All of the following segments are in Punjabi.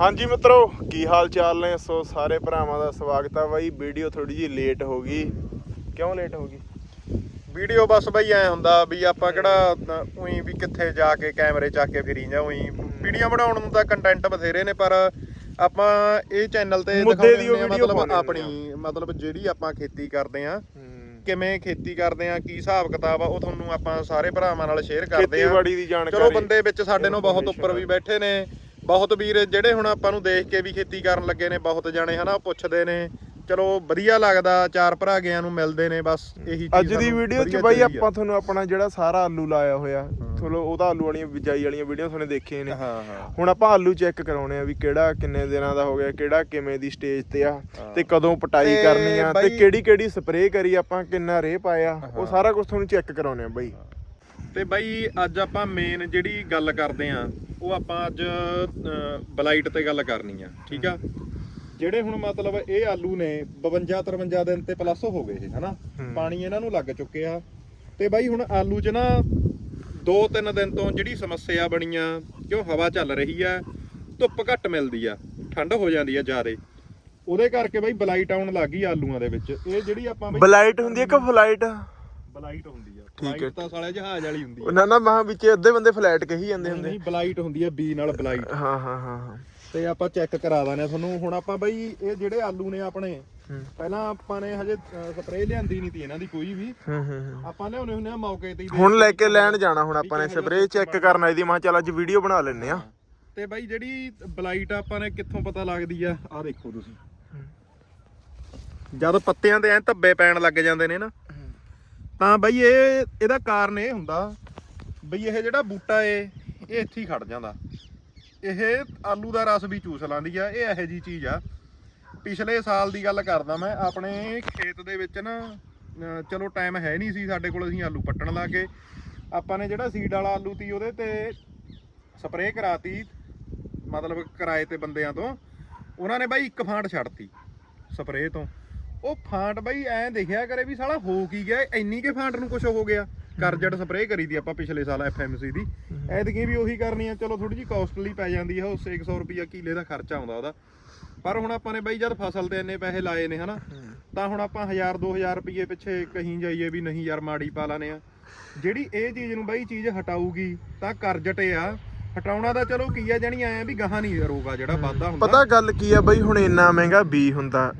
ਹਾਂਜੀ ਮਿੱਤਰੋ ਕੀ ਹਾਲ ਚਾਲ ਨੇ? ਸੋ ਸਾਰੇ ਭਰਾਵਾਂ ਦਾ ਸਵਾਗਤ ਆ ਬਾਈ। ਵੀਡੀਓ ਥੋੜੀ ਜੀ ਲੇਟ ਹੋ ਗਈ। ਕਿਉਂ ਲੇਟ ਹੋ ਗਈ? ਵੀਡੀਓ ਬਸ ਬਈ ਐ ਹੁੰਦਾ ਵੀ ਆਪਾਂ ਕਿਹੜਾ ਉਹੀ ਵੀ ਕਿੱਥੇ ਜਾ ਕੇ ਕੈਮਰੇ ਚੱਕ ਕੇ ਫਿਰੀ ਜਾ ਉਹੀ। ਵੀਡੀਓ ਬਣਾਉਣ ਨੂੰ ਤਾਂ ਕੰਟੈਂਟ ਬਥੇਰੇ ਨੇ ਪਰ ਆਪਾਂ ਇਹ ਚੈਨਲ ਤੇ ਮੁੱਦੇ ਦੀ ਦਿਖਾਉਂਦੇ ਹਾਂ ਮਤਲਬ ਆਪਣੀ ਮਤਲਬ ਜਿਹੜੀ ਆਪਾਂ ਖੇਤੀ ਕਰਦੇ ਆ ਕਿਵੇਂ ਖੇਤੀ ਕਰਦੇ ਆ ਕੀ ਹਿਸਾਬ ਕਿਤਾਬ ਆ ਉਹ ਤੁਹਾਨੂੰ ਆਪਾਂ ਸਾਰੇ ਭਰਾਵਾਂ ਨਾਲ ਸ਼ੇਅਰ ਕਰਦੇ ਆ। ਚਲੋ ਬੰਦੇ ਵਿੱਚ ਸਾਡੇ ਨੂੰ ਬਹੁਤ ਉੱਪਰ ਵੀ ਬੈਠੇ ਨੇ। ਬਹੁਤ ਵੀਰ ਜਿਹੜੇ ਹੁਣ ਆਪਾਂ ਨੂੰ ਦੇਖ ਕੇ ਵੀ ਖੇਤੀ ਕਰਨ ਲੱਗੇ ਨੇ ਬਹੁਤ ਜਾਣੇ ਹਨਾ ਪੁੱਛਦੇ ਨੇ ਚਲੋ ਵਧੀਆ ਲੱਗਦਾ ਚਾਰ ਭਰਾ ਗਿਆਂ ਨੂੰ ਮਿਲਦੇ ਨੇ ਬਸ ਇਹੀ ਚੀਜ਼ ਅੱਜ ਦੀ ਵੀਡੀਓ 'ਚ ਬਾਈ। ਆਪਾਂ ਤੁਹਾਨੂੰ ਆਪਣਾ ਜਿਹੜਾ ਸਾਰਾ ਆਲੂ ਲਾਇਆ ਹੋਇਆ ਤੁਹਾਨੂੰ ਉਹਦਾ ਆਲੂ ਵਾਲੀਆਂ ਬਿਜਾਈ ਵਾਲੀਆਂ ਵੀਡੀਓ ਤੁਹਾਨੂੰ ਦੇਖੀਆਂ ਨੇ ਹਾਂ ਹਾਂ ਹੁਣ ਆਪਾਂ ਆਲੂ ਚੈੱਕ ਕਰਾਉਣੇ ਆ ਵੀ ਕਿਹੜਾ ਕਿੰਨੇ ਦਿਨਾਂ ਦਾ ਹੋ ਗਿਆ ਕਿਹੜਾ ਕਿਵੇਂ ਦੀ ਸਟੇਜ ਤੇ ਆ। ਤੇ ਕਦੋਂ ਪਟਾਈ ਕਰਨੀ ਆ ਤੇ ਕਿਹੜੀ ਕਿਹੜੀ ਸਪਰੇਅ ਕਰੀ ਆਪਾਂ ਕਿੰਨਾ ਰੇ ਪਾਇਆ ਉਹ। ਸਾਰਾ ਕੁਝ ਤੁਹਾਨੂੰ ਚੈੱਕ ਕਰਾਉਣੇ ਆ ਬਾਈ ਤੇ ਬਾਈ ਅੱਜ ਆਪਾਂ ਮੇਨ ਜਿਹੜੀ ਗੱਲ ਕਰਦੇ ਆ ਉਹ ਆਪਾਂ ਅੱਜ ਬਲਾਈਟ ਤੇ ਗੱਲ ਕਰਨੀ ਆ ਠੀਕ ਆ? ਜਿਹੜੇ ਹੁਣ ਮਤਲਬ ਇਹ ਆਲੂ ਨੇ 52 53 ਦਿਨ ਤੇ ਪਲੱਸ ਹੋ ਗਏ ਇਹ ਹਨਾ। ਪਾਣੀ ਇਹਨਾਂ ਨੂੰ ਲੱਗ ਚੁੱਕਿਆ ਤੇ ਬਾਈ ਹੁਣ ਆਲੂ 'ਚ ਨਾ 2-3 ਦਿਨ ਤੋਂ ਜਿਹੜੀ ਸਮੱਸਿਆ ਬਣੀਆਂ ਕਿਉਂ ਹਵਾ ਚੱਲ ਰਹੀ ਆ ਧੁੱਪ ਘੱਟ ਮਿਲਦੀ ਆ ਠੰਡ ਹੋ ਜਾਂਦੀ ਆ ਜ਼ਿਆਦੇ। ਉਹਦੇ ਕਰਕੇ ਬਾਈ ਬਲਾਈਟ ਆਉਣ ਲੱਗ ਗਈ ਆਲੂਆਂ ਦੇ ਵਿੱਚ। ਇਹ ਜਿਹੜੀ ਆਪਾਂ ਬਲਾਈਟ ਹੁੰਦੀ ਹੈ ਕਿ ਫਲਾਈਟ ਬਲਾਈਟ ਹੁੰਦੀ ਆ। ਠੀਕ ਹੈ। ਤਾਂ ਸਾਲੇ ਜਹਾਜ਼ ਵਾਲੀ ਹੁੰਦੀ ਆ ਉਹਨਾਂ ਨਾ ਮਹਾਂ ਵਿੱਚ ਅੱਧੇ ਬੰਦੇ ਫਲੈਟ ਕਹੀ ਜਾਂਦੇ ਹੁੰਦੇ। ਨਹੀਂ ਬਲਾਈਟ ਹੁੰਦੀ ਹੈ ਬੀ ਨਾਲ ਬਲਾਈਟ ਹਾਂ ਹਾਂ ਹਾਂ ਹਾਂ। ਤੇ ਆਪਾਂ ਚੈੱਕ ਕਰਾ ਦਾਨੇ ਤੁਹਾਨੂੰ। ਹੁਣ ਆਪਾਂ ਬਈ ਇਹ ਜਿਹੜੇ ਆਲੂ ਨੇ ਆਪਣੇ ਹੂੰ। ਪਹਿਲਾਂ ਆਪਾਂ ਨੇ ਹਜੇ ਸਪਰੇਅ ਲਿਆਂਦੀ ਨਹੀਂ ਤੀ ਇਹਨਾਂ ਦੀ ਕੋਈ ਵੀ। ਹੂੰ ਹੂੰ ਹੂੰ। ਆਪਾਂ ਲਿਆਉਣੇ ਹੁੰਦੇ ਆ ਮੌਕੇ ਤੇ ਹੀ ਹੁਣ ਲੈ ਕੇ ਲੈਣ ਜਾਣਾ ਹੁਣ ਆਪਾਂ ਨੇ ਹੈ, ਸਪਰੇਅ ਚੈੱਕ ਕਰਨਾ ਇਹਦੀ ਮੈਂ ਕਿਹਾ ਚੱਲ ਅੱਜ ਵੀਡੀਓ ਬਣਾ ਲੈਣੇ ਆ ਤੇ ਬਾਈ ਜਿਹੜੀ ਬਲਾਈਟ ਆਪਾਂ ਨੇ ਕਿੱਥੋਂ ਪਤਾ ਲੱਗਦੀ ਆ ਆਹ ਦੇਖੋ ਤੁਸੀਂ। ਜਦ ਪੱਤਿਆਂ ਤੇ ਐ ਧੱਬੇ ਪੈਣ ਲੱਗ ਜਾਂਦੇ ਨੇ ਨਾ ਤਾਂ ਬਈ ਇਹ, ਇਹਦਾ ਕਾਰਨ ਇਹ ਹੁੰਦਾ ਬਈ ਇਹ ਜਿਹੜਾ ਬੂਟਾ ਏ, ਇਹ ਇੱਥੇ ਹੀ ਖੜ ਜਾਂਦਾ। ਇਹ ਆਲੂ ਦਾ ਰਸ ਵੀ ਚੂਸ ਲੈਂਦੀ ਆ, ਇਹ ਇਹੋ ਜੀ ਚੀਜ਼ ਆ। ਪਿਛਲੇ ਸਾਲ ਦੀ ਗੱਲ ਕਰਦਾ ਮੈਂ, ਆਪਣੇ ਖੇਤ ਦੇ ਵਿੱਚ ਨਾ ਚਲੋ ਟਾਈਮ ਹੈ ਨਹੀਂ ਸੀ ਸਾਡੇ ਕੋਲ, ਅਸੀਂ ਆਲੂ ਪੱਟਣ ਲੱਗੇ ਆਪਾਂ ਨੇ ਜਿਹੜਾ ਸੀਡ ਵਾਲਾ ਆਲੂ ਤੀ ਉਹਦੇ ਤੇ ਸਪਰੇਅ ਕਰਾਤੀ, ਮਤਲਬ ਕਿਰਾਏ ਤੇ ਬੰਦਿਆਂ ਤੋਂ। ਉਹਨਾਂ ਨੇ ਬਾਈ ਇੱਕ ਫਾਂਟ ਛੱਡਤੀ ਸਪਰੇਅ ਤੋਂ। ਉਹ ਫਾਂਟ ਬਾਈ ਐਂ ਦੇਖਿਆ ਕਰੇ ਵੀ ਸਾਲਾ ਹੋ ਕੀ ਗਿਆ, ਇੰਨੀ ਕੇ ਫਾਂਟ ਨੂੰ ਕੁਝ ਹੋ ਗਿਆ। ਕਰਜਟ ਸਪਰੇਅ ਕਰੀ ਦੀ ਆਪਾਂ ਪਿਛਲੇ ਸਾਲ ਐਫਐਮਸੀ ਦੀ। ਐਤਕੀ ਵੀ ਉਹੀ ਕਰਨੀ ਆ, ਚਲੋ ਥੋੜੀ ਜੀ ਕਾਸਟਲੀ ਪੈ ਜਾਂਦੀ ਆ ਉਹ 100 ਰੁਪਿਆ ਕਿਲੇ ਦਾ ਖਰਚਾ ਆਉਂਦਾ ਉਹਦਾ। ਪਰ ਹੁਣ ਆਪਾਂ ਨੇ ਬਾਈ ਜਦ ਫਸਲ ਤੇ ਇੰਨੇ ਪੈਸੇ ਲਾਏ ਨੇ, ਹਨਾ, ਤਾਂ ਹੁਣ ਆਪਾਂ 1000 2000 ਰੁਪਏ ਪਿੱਛੇ ਕਹੀਂ ਜਾਈਏ ਵੀ ਨਹੀਂ ਯਾਰ ਮਾੜੀ ਪਾ ਲਾਨੇ ਆ। ਜਿਹੜੀ ਇਹ ਚੀਜ਼ ਨੂੰ ਬਾਈ ਚੀਜ਼ ਹਟਾਊਗੀ, ਤਾਂ ਕਰਜਟ ਆ। ਹਟਾਉਣਾ ਤਾਂ ਚਲੋ ਕੀ ਆ, ਜਾਣੀ ਆਇਆ ਵੀ ਗਾਹਾਂ ਨਹੀਂ ਰੋਗਾ ਜਿਹੜਾ ਵਾਧਾ ਹੁੰਦਾ। ਪਤਾ ਗੱਲ ਕੀ ਆ ਬਈ, ਹੁਣ ਇੰਨਾ ਮਹਿੰਗਾ ਬੀ ਹੁੰਦਾ।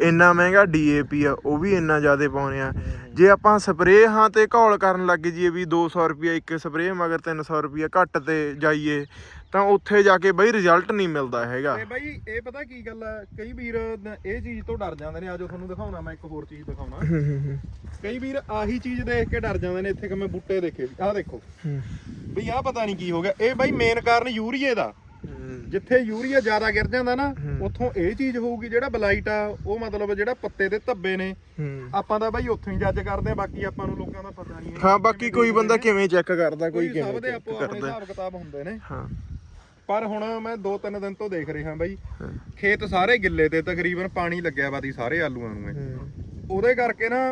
ਇੰਨਾ ਮਹਿੰਗਾ ਡੀਏਪੀ ਆ ਉਹ ਵੀ ਇੰਨਾ ਜ਼ਿਆਦਾ ਪਾਉਨੇ ਆ। ਜੇ ਆਪਾਂ ਸਪਰੇਅ ਹਾਂ ਤੇ ਘੋਲ ਕਰਨ ਲੱਗ ਜੀਏ ਵੀ 200 ਰੁਪਏ ਇੱਕ ਸਪਰੇਅ ਮਗਰ 300 ਰੁਪਏ ਘੱਟ ਤੇ ਜਾਈਏ ਤਾਂ ਉੱਥੇ ਜਾ ਕੇ ਬਈ ਰਿਜ਼ਲਟ ਨਹੀਂ ਮਿਲਦਾ ਹੈਗਾ। ਤੇ ਬਾਈ ਇਹ ਪਤਾ ਕੀ ਗੱਲ ਆ ਕਈ ਵੀਰ ਇਹ ਚੀਜ਼ ਤੋਂ ਡਰ ਜਾਂਦੇ ਨੇ ਆਜੋ ਤੁਹਾਨੂੰ ਦਿਖਾਉਣਾ ਮੈਂ ਇੱਕ ਹੋਰ ਚੀਜ਼ ਦਿਖਾਉਣਾ। ਕਈ ਵੀਰ ਆਹੀ ਚੀਜ਼ ਦੇਖ ਕੇ ਡਰ ਜਾਂਦੇ ਨੇ ਇੱਥੇ ਕਿ ਮੈਂ ਬੂਟੇ ਦੇਖੇ ਆਹ ਦੇਖੋ। ਵੀ ਆਹ ਪਤਾ ਨਹੀਂ ਕੀ ਹੋ ਗਿਆ ਇਹ ਬਾਈ ਮੇਨ ਕਾਰਨ ਯੂਰੀਏ ਦਾ। ਜਿੱਥੇ ਯੂਰੀਆ ਜ਼ਿਆਦਾ ਗਿਰ ਜਾਂਦਾ ਨਾ ਉੱਥੋਂ ਇਹ ਚੀਜ਼ ਹੋਊਗੀ ਜਿਹੜਾ ਬਲਾਈਟ ਆ ਉਹ ਮਤਲਬ ਜਿਹੜਾ ਪੱਤੇ ਦੇ ਧੱਬੇ ਨੇ। ਆਪਾਂ ਤਾਂ ਬਾਈ ਉੱਥੋਂ ਹੀ ਜੱਜ ਕਰਦੇ ਆ ਬਾਕੀ ਆਪਾਂ ਨੂੰ ਲੋਕਾਂ ਦਾ ਪਤਾ ਨਹੀਂ ਹੈ। ਬਾਕੀ ਕੋਈ ਬੰਦਾ ਕਿਵੇਂ ਚੈੱਕ ਕਰਦਾ ਕੋਈ ਕੋਈ ਸਭ ਕਿਵੇਂ ਦੇ ਆਪੋ ਆਪਣੇ ਹਿਸਾਬ ਕਿਤਾਬ ਹੁੰਦੇ ਨੇ। ਹਾਂ। ਪਰ ਹੁਣ ਮੈਂ 2-3 ਦਿਨ ਤੋਂ ਦੇਖ ਰਿਹਾ ਬਾਈ ਖੇਤ ਸਾਰੇ ਗਿੱਲੇ ਤੇ ਤਕਰੀਬਨ ਪਾਣੀ ਲੱਗਿਆ ਵਾ ਦੀ ਸਾਰੇ ਆਲੂਆਂ ਨੂੰ। ਉਹਦੇ ਕਰਕੇ ਨਾ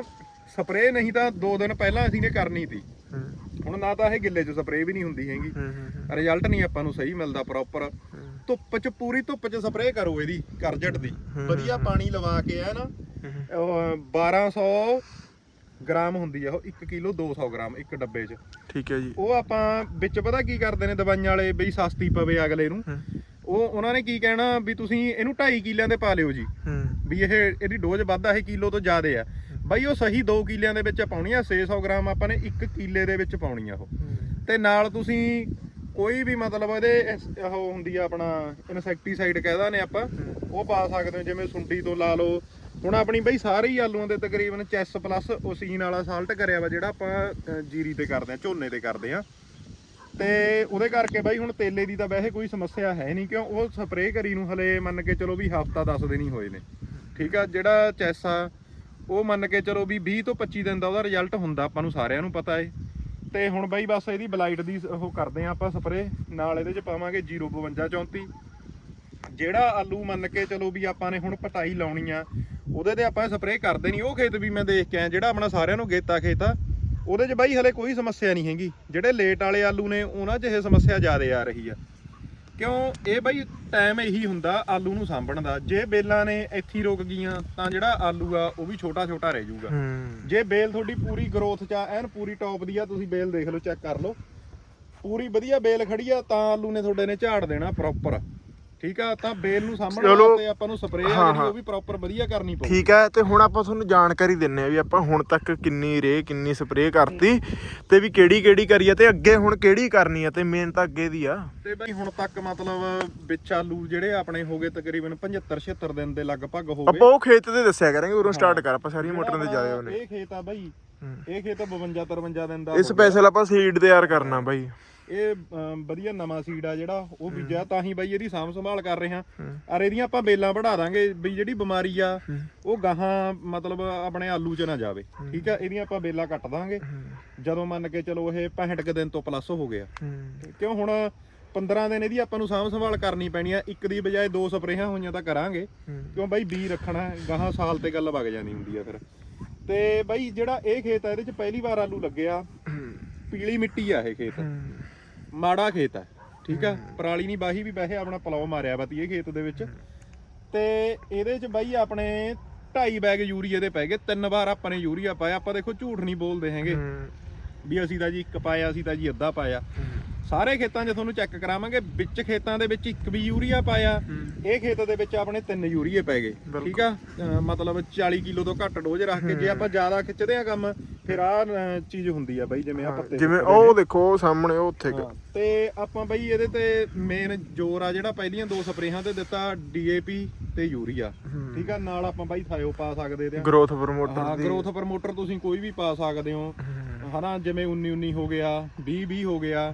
ਸਪਰੇਅ ਨਹੀਂ ਤਾਂ 2 ਦਿਨ ਪਹਿਲਾਂ ਅਸੀਂ ਨੇ ਕਰਨੀ ਸੀ ਹੁਣ ਨਾ ਤਾਂ ਇਹ ਗਿੱਲੇ 'ਚ ਸਪਰੇਅ ਵੀ ਨਹੀਂ ਹੁੰਦੀ ਹੈਗੀ। ਰਿਜ਼ਲਟ ਨਹੀਂ ਆਪਾਂ ਨੂੰ ਸਹੀ ਮਿਲਦਾ ਪ੍ਰੋਪਰ ਧੁੱਪ 'ਚ ਪੂਰੀ ਧੁੱਪ 'ਚ ਸਪਰੇਅ ਕਰੋ ਇਹਦੀ ਕਰਜਟ ਦੀ। ਵਧੀਆ ਪਾਣੀ ਲਵਾ ਕੇ ਆ ਨਾ ਉਹ 1200 ਗ੍ਰਾਮ ਹੁੰਦੀ ਆ ਉਹ 1 ਕਿਲੋ 200 ਗ੍ਰਾਮ ਇੱਕ ਡੱਬੇ 'ਚ। ਠੀਕ ਹੈ ਜੀ। ਉਹ ਆਪਾਂ ਵਿੱਚ ਪਤਾ ਕੀ ਕਰਦੇ ਨੇ ਦਵਾਈਆਂ ਵਾਲੇ ਬਈ ਸਸਤੀ ਪਵੇ ਅਗਲੇ ਨੂੰ। ਉਹ ਉਹਨਾਂ ਨੇ ਕੀ ਕਹਿਣਾ ਵੀ ਤੁਸੀਂ ਇਹਨੂੰ 2.5 ਕਿੱਲਿਆਂ ਦੇ ਪਾ ਲਿਓ ਜੀ। ਵੀ ਇਹ ਇਹਦੀ ਡੋਜ਼ ਵੱਧ ਆ ਇਹ ਕਿਲੋ ਤੋਂ ਜ਼ਿਆਦਾ ਆ। ਬਾਈ ਉਹ ਸਹੀ 2 ਕਿੱਲਿਆਂ ਦੇ ਵਿੱਚ ਪਾਉਣੀ ਆ 600 ਗ੍ਰਾਮ ਆਪਾਂ ਨੇ 1 ਕਿੱਲੇ ਦੇ ਵਿੱਚ ਪਾਉਣੀ ਆ ਉਹ। ਤੇ ਨਾਲ ਤੁਸੀਂ ਕੋਈ ਵੀ ਮਤਲਬ ਇਹਦੇ ਉਹ ਹੁੰਦੀ ਆ ਆਪਣਾ ਇਨਸੈਕਟੀਸਾਈਡ ਕਹਿਦਾ ਨੇ ਆਪਾਂ ਉਹ ਪਾ ਸਕਦੇ ਹੋ ਜਿਵੇਂ ਸੁੰਡੀ ਤੋਂ ਲਾ ਲਓ। ਹੁਣ ਆਪਣੀ ਬਈ ਸਾਰੇ ਹੀ ਆਲੂਆਂ ਦੇ ਤਕਰੀਬਨ ਚੈਸ ਪਲੱਸ ਓਸੀਨ ਵਾਲਾ ਸਾਲਟ ਕਰਿਆ ਵਾ ਜਿਹੜਾ ਆਪਾਂ ਜੀਰੀ ਤੇ ਕਰਦੇ ਆ ਝੋਨੇ ਤੇ ਕਰਦੇ ਆ। ਤੇ ਉਹਦੇ ਕਰਕੇ ਬਾਈ ਹੁਣ ਤੇਲੇ ਦੀ ਤਾਂ ਵੈਸੇ ਕੋਈ ਸਮੱਸਿਆ ਹੈ ਨਹੀਂ ਕਿਉਂ ਉਹ ਸਪਰੇਅ ਕਰੀ ਨੂੰ ਹਲੇ ਮੰਨ ਕੇ ਚਲੋ ਵੀ ਹਫਤਾ 10 ਦਿਨ ਹੀ ਹੋਏ ਨੇ। ਠੀਕ ਆ ਜਿਹੜਾ ਚੈਸ ਆ ਉਹ ਮੰਨ ਕੇ ਚਲੋ ਵੀ 20 ਤੋਂ 25 ਦਿਨ ਦਾ ਉਹਦਾ ਰਿਜ਼ਲਟ ਹੁੰਦਾ, ਆਪਾਂ ਨੂੰ ਸਾਰਿਆਂ ਨੂੰ ਪਤਾ ਏ। ਤੇ ਹੁਣ ਬਾਈ ਬਸ ਇਹਦੀ ਬਲਾਈਟ ਦੀ ਉਹ ਕਰਦੇ ਆ ਆਪਾਂ ਸਪਰੇਅ ਨਾਲ ਇਹਦੇ ਚ ਪਾਵਾਂਗੇ 052 34 ਜਿਹੜਾ ਆਲੂ ਮੰਨ ਕੇ ਚਲੋ ਵੀ ਆਪਾਂ ਨੇ ਹੁਣ ਪਟਾਈ ਲਾਉਣੀ ਆ, ਉਹਦੇ ਤੇ ਆਪਾਂ ਸਪਰੇਅ ਕਰਦੇ ਨਹੀਂ ਉਹ ਖੇਤ ਵੀ ਮੈਂ ਦੇਖ ਕੇ ਆ ਜਿਹੜਾ ਆਪਣਾ ਸਾਰਿਆਂ ਨੂੰ ਗੇਤਾ ਖੇਤ ਆ, ਉਹਦੇ 'ਚ ਬਾਈ ਹਲੇ ਕੋਈ ਸਮੱਸਿਆ ਨਹੀਂ ਹੈਗੀ। ਜਿਹੜੇ ਲੇਟ ਵਾਲੇ ਆਲੂ ਨੇ, ਉਹਨਾਂ 'ਚ ਇਹ ਸਮੱਸਿਆ ਜ਼ਿਆਦਾ ਆ ਰਹੀ ਆ। ਕਿਉਂ? ਇਹ ਬਾਈ ਟਾਈਮ ਇਹੀ ਹੁੰਦਾ ਆਲੂ ਨੂੰ ਸਾਂਭਣ ਦਾ। ਜੇ ਬੇਲਾਂ ਨੇ ਇੱਥੇ ਰੁਕ ਗਈਆਂ ਤਾਂ ਜਿਹੜਾ ਆਲੂ ਆ ਉਹ ਵੀ ਛੋਟਾ ਛੋਟਾ ਰਹਿ ਜਾਊਗਾ। ਜੇ ਬੇਲ ਤੁਹਾਡੀ ਪੂਰੀ ਗਰੋਥ ਚ ਆ ਐਨ ਪੂਰੀ ਟੌਪ ਦੀ ਆ ਤੁਸੀਂ ਬੇਲ ਦੇਖ ਲਓ ਚੈੱਕ ਕਰ ਲਓ। ਪੂਰੀ ਵਧੀਆ ਬੇਲ ਖੜੀ ਆ ਤਾਂ ਆਲੂ ਨੇ ਤੁਹਾਡੇ ਨੇ ਝਾੜ ਦੇਣਾ ਪ੍ਰੋਪਰ ਠੀਕ ਆ ਤਾਂ ਬੇਲ ਨੂੰ ਸਾਂਭਣ ਚਲੋ। ਵਾਸਤੇ ਆਪਾਂ ਨੂੰ ਸਪਰੇਅ ਆ ਹਾਂ, ਜਿਹੜੀ ਹਾਂ। ਉਹ ਵੀ ਪ੍ਰੋਪਰ ਵਧੀਆ ਕਰਨੀ ਪਊ ਠੀਕ ਹੈ ਤੇ ਹੁਣ ਆਪਾਂ ਤੁਹਾਨੂੰ ਜਾਣਕਾਰੀ ਦਿੰਨੇ ਆ ਵੀ ਆਪਾਂ ਹੁਣ ਤੱਕ ਕਿੰਨੀ ਰੇ ਕਿੰਨੀ ਸਪਰੇਅ ਕਰਤੀ ਤੇ ਵੀ ਕਿਹੜੀ ਕਿਹੜੀ ਕਰੀ ਆ ਤੇ ਅੱਗੇ ਹੁਣ ਕਿਹੜੀ ਕਰਨੀ ਆ ਤੇ ਮੇਨ ਤਾਂ ਅੱਗੇ ਦੀ ਆ ਤੇ ਬਈ ਹੁਣ ਤੱਕ ਮਤਲਬ ਵਿੱਚ ਆਲੂ ਜਿਹੜੇ ਆਪਣੇ ਹੋ ਗਏ ਤਕਰੀਬਨ 75 76 ਦਿਨ ਦੇ ਲਗਭਗ ਹੋ ਗਏ ਆਪਾਂ ਉਹ ਖੇਤ ਦੇ ਦੱਸਿਆ ਕਰਾਂਗੇ ਉਰੋਂ ਸਟਾਰਟ ਕਰ ਆਪਾਂ ਸਾਰੀਆਂ ਮੋਟਰਾਂ ਤੇ ਜਾਏ ਉਹਨੇ ਇਹ ਖੇਤ ਆ ਬਾਈ। ਇਹ ਖੇਤ 52 53 ਦਿਨ ਦਾ ਇਹ ਹੋ ਗਿਆ। ਸਪੈਸ਼ਲ ਆਪਾਂ ਸੀਡ ਤਿਆਰ ਕਰਨਾ ਬਾਈ ਇਹ ਅਮ, ਵਧੀਆ ਨਵਾਂ ਸੀਡ ਆ ਜਿਹੜਾ ਉਹ ਬੀਜਿਆ ਤਾਂ ਹੀ ਬਾਈ ਇਹਦੀ ਸਾਂਭ ਸੰਭਾਲ ਕਰ ਰਹੇ ਹਾਂ। ਅਰ ਇਹਦੀਆਂ ਆਪਾਂ ਬੇਲਾਂ ਵਢਾ ਦਾਂਗੇ ਵੀ ਜਿਹੜੀ ਬਿਮਾਰੀ ਆ। ਉਹ ਗਾਹਾਂ ਮਤਲਬ ਆਪਣੇ ਆਲੂ 'ਚ ਨਾ ਜਾਵੇ ਠੀਕ ਆ? ਇਹਦੀਆਂ ਆਪਾਂ ਬੇਲਾਂ ਕੱਟ ਦਾਂਗੇ। ਜਦੋਂ ਮੰਨ ਕੇ ਚਲੋ ਇਹ 65 ਕੁ ਦਿਨ ਤੋਂ ਪਲੱਸ ਹੋ ਗਿਆ ਕਿਉਂ ਹੁਣ 15 ਦਿਨ ਇਹਦੀ ਆਪਾਂ ਨੂੰ ਸਾਂਭ ਸੰਭਾਲ ਕਰਨੀ ਪੈਣੀ ਆ ਇੱਕ ਦੀ ਬਜਾਏ ਦੋ ਸਪਰੇਹਾਂ ਹੋਈਆਂ ਤਾਂ ਕਰਾਂਗੇ। ਕਿਉਂ ਬਾਈ ਬੀ ਰੱਖਣਾ ਹੈ, ਗਾਹਾਂ ਸਾਲ ਤੇ ਗੱਲ ਵਗ ਜਾਂਦੀ ਹੁੰਦੀ ਆ ਫਿਰ। ਤੇ ਬਾਈ ਜਿਹੜਾ ਇਹ ਖੇਤ ਆ ਇਹਦੇ 'ਚ ਪਹਿਲੀ ਵਾਰ ਆਲੂ ਲੱਗਿਆ ਪੀਲੀ ਮਿੱਟੀ ਆ ਇਹ ਖੇਤ। ਮਾੜਾ ਖੇਤ ਹੈ ਠੀਕ ਆ ਪਰਾਲੀ ਨਹੀਂ ਬਾਹੀ ਵੀ ਵੈਸੇ ਆਪਣਾ ਪਲਾਉ ਮਾਰਿਆ ਇਹ ਖੇਤ ਦੇ ਵਿੱਚ। ਤੇ ਇਹਦੇ ਚ ਬਾਈ ਆਪਣੇ 2.5 ਬੈਗ ਯੂਰੀਆ ਦੇ ਪੈ ਗਏ ਤਿੰਨ ਵਾਰ ਆਪਾਂ ਨੇ ਯੂਰੀਆ ਪਾਇਆ। ਆਪਾਂ ਦੇਖੋ ਝੂਠ ਨਹੀਂ ਬੋਲਦੇ ਹੈਗੇ। ਵੀ ਅਸੀਂ ਤਾਂ ਜੀ ਇੱਕ ਪਾਇਆ ਅਸੀਂ ਤਾਂ ਜੀ ਅੱਧਾ ਪਾਇਆ। ਸਾਰੇ ਖੇਤਾਂ 'ਚ ਤੁਹਾਨੂੰ ਚੈੱਕ ਕਰਾਵਾਂਗੇ। ਵਿੱਚ ਖੇਤਾਂ ਦੇ ਵਿੱਚ ਇੱਕ ਵੀ ਯੂਰੀਆ ਪਾਇਆ। ਇਹ ਖੇਤ ਦੇ ਵਿੱਚ ਆਪਣੇ ਤਿੰਨ ਯੂਰੀਏ ਪੈ ਗਏ। ਠੀਕ ਆ? ਮਤਲਬ 40 ਕਿਲੋ ਤੋਂ ਘੱਟ ਡੋਜ਼ ਰੱਖ ਕੇ ਜੇ ਆਪਾਂ ਜ਼ਿਆਦਾ ਖਿੱਚਦੇ ਆ ਕੰਮ ਫਿਰ ਆ ਚੀਜ਼ ਹੁੰਦੀ ਆ ਬਾਈ ਜਿਵੇਂ ਆ ਪੱਤੇ ਜਿਵੇਂ ਸੁੱਕਦੇ ਨੇ। ਉਹ ਦੇਖੋ ਉਹ ਸਾਹਮਣੇ ਉਹ ਉੱਥੇ। ਹਾਂ, ਤੇ ਆਪਾਂ ਬਈ ਇਹਦੇ ਤੇ ਮੇਨ ਜ਼ੋਰ ਆ ਜਿਹੜਾ ਪਹਿਲੀਆਂ ਦੋ ਸਪਰੇਹਾਂ ਤੇ ਦਿੱਤਾ ਡੀਏਪੀ ਤੇ ਯੂਰੀਆ। ਠੀਕ ਆ? ਨਾਲ ਆਪਾਂ ਬਾਈ ਥਾਇਓ ਪਾ ਸਕਦੇ ਤੇ ਗਰੋਥ ਹਾਂ ਪ੍ਰਮੋਟਰ ਦੀ। ਗਰੋਥ ਪ੍ਰਮੋਟਰ ਤੁਸੀਂ ਕੋਈ ਵੀ ਪਾ ਸਕਦੇ ਹੂੰ। ਹਨਾ ਜਿਵੇਂ 19 19 ਹੋ ਗਿਆ 20 20 ਹੋ ਗਿਆ।